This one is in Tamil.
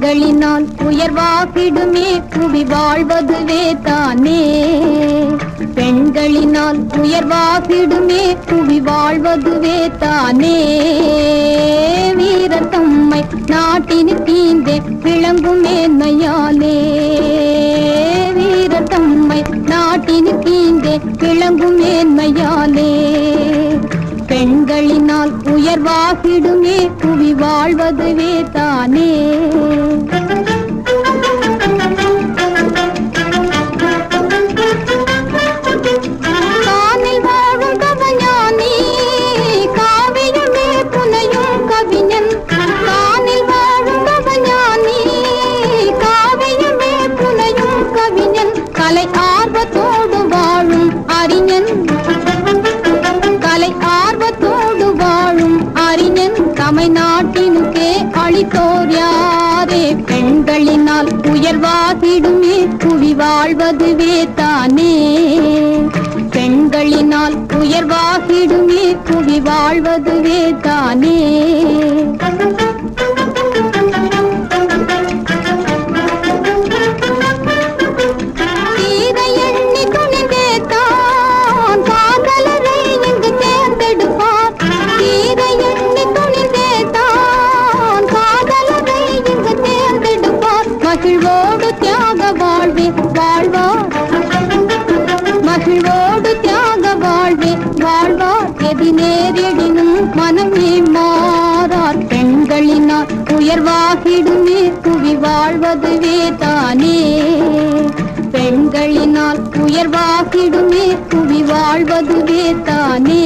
பெண்களினால் உயர்வாகிடுமே புவி வாழ்வதுவே தானே. பெண்களினால் உயர்வாகிடுமே புவி வாழ்வதுவே தானே. வீரத்தம்மை நாட்டின் தீந்தே விளங்கும் மேன்மையாலே வீரத்தம்மை நாட்டின் தீந்தே விளங்கும் மேன்மையாலே பெண்களினால் உயர்வாகிடுமே புவி வாழ்வதுவே தானே. அளித்தோர் யாரே பெண்களினால் உயர்வாகிடுமே. புவி வாழ்வதுவே தானே. பெண்களினால் உயர்வாகிடுமே. புவி வாழ்வதுவே தானே. பெண்களினால் உயர்வாகிடுமே புவி வாழ்வதுவே தானே.